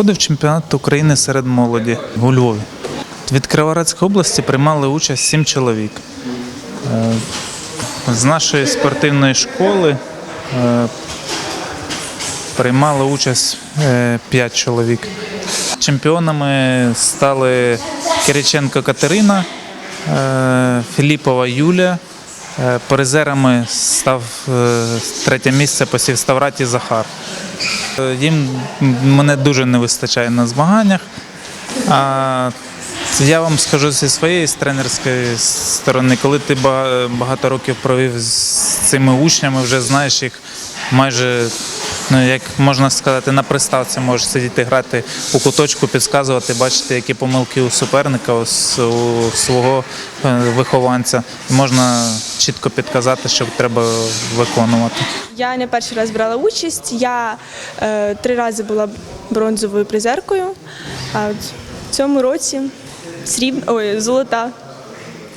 проходив чемпіонат України серед молоді у Львові. Від Криворецької області приймали участь сім чоловік. Е, З нашої спортивної школи е, приймали участь 5 чоловік. Чемпіонами стали Кириченко Катерина, е, Філіпова Юлія. Е, Призерами став е, третє місце посів Ставраті Захар. Е, Їм мене дуже не вистачає на змаганнях. А я вам скажу зі своєї з тренерської сторони, коли ти багато років провів з цими учнями, вже знаєш їх майже, ну як можна сказати, на приставці можеш сидіти, грати у куточку, підказувати, бачити, які помилки у суперника, у, у свого е, вихованця. Можна чітко підказати, що треба виконувати. Я не перший раз брала участь. Я е, три рази була бронзовою призеркою, а в цьому році сріб... Ой, золота.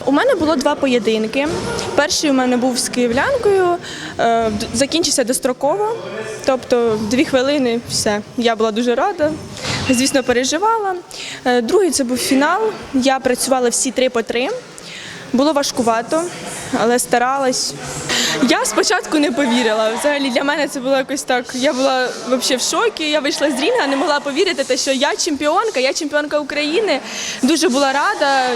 У мене було два поєдинки. Перший у мене був з київлянкою, е, закінчився достроково, тобто дві хвилини, все. Я була дуже рада. Звісно, переживала. Е, Другий це був фінал. Я працювала всі три по три. Було важкувато, але старалась. Я спочатку не повірила. Взагалі для мене це було якось так. Я була взагалі в шокі. Я вийшла з рінга, не могла повірити, те, що я чемпіонка, я чемпіонка України. Дуже була рада.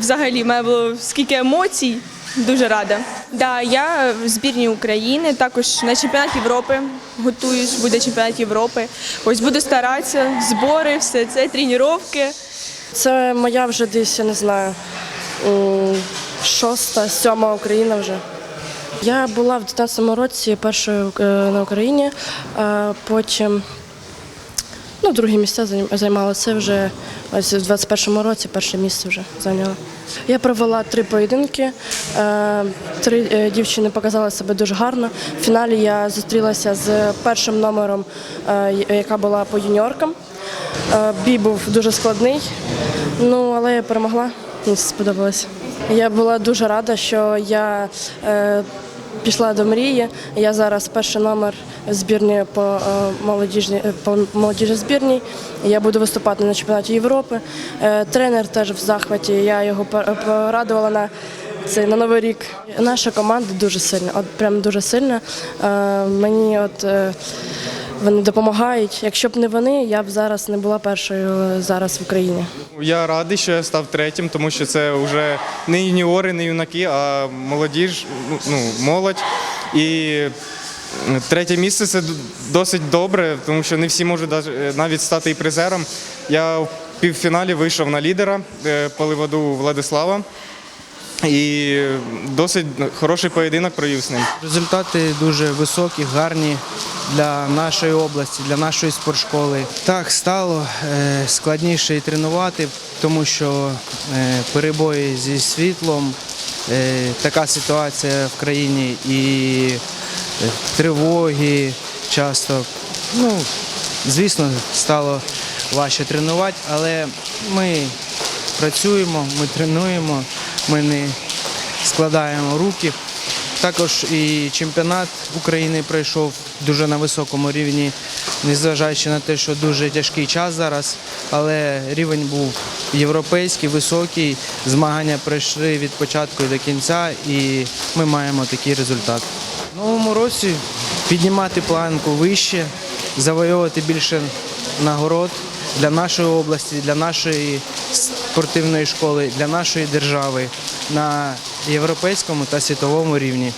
Взагалі, в мене було скільки емоцій. Дуже рада. Да, я в збірній України, також на чемпіонат Європи готуюсь, буде чемпіонат Європи. Ось буду старатися, збори, все це, тренування. Це моя вже десь, я не знаю, шоста, сьома Україна вже. Я була в 19-му році першою е, на Україні, а потім ну, друге місце займ- займала. Це вже ось в 21-му році перше місце вже зайняла. Я провела три поєдинки. е, Три е, дівчини показали себе дуже гарно. В фіналі я зустрілася з першим номером, е, яка була по юніоркам. Бій був дуже складний, ну але я перемогла. Мені сподобалось. Я була дуже рада, що я пішла до мрії. Я зараз перший номер збірні по е, молодіжній е, по молодіжній збірній. Я буду виступати на чемпіонаті Європи. Е, тренер теж в захваті. Я його порадувала на це на новий рік. Наша команда дуже сильна, от прям дуже сильна. Мені от. Е, вони допомагають. Якщо б не вони, я б зараз не була першою зараз в Україні. Я радий, що я став третім, тому що це вже не юніори, не юнаки, а молодіж, ну, ну, молодь. І третє місце це досить добре, тому що не всі можуть навіть стати і призером. Я в півфіналі вийшов на лідера е, по ливоду Владислава. І досить хороший поєдинок провів з ним. Результати дуже високі, гарні для нашої області, для нашої спортшколи. Так стало е, складніше і тренувати, тому що е, перебої зі світлом, е, така ситуація в країні і тривоги часто. Ну, звісно, стало важче тренувати, але ми працюємо, ми тренуємо, ми не складаємо руки. Також і чемпіонат України пройшов дуже на високому рівні, незважаючи на те, що дуже тяжкий час зараз, але рівень був європейський, високий. Змагання пройшли від початку до кінця, і ми маємо такий результат. В новому році піднімати планку вище, завойовувати більше нагород для нашої області, для нашої спортивної школи, для нашої держави на європейському та світовому рівні.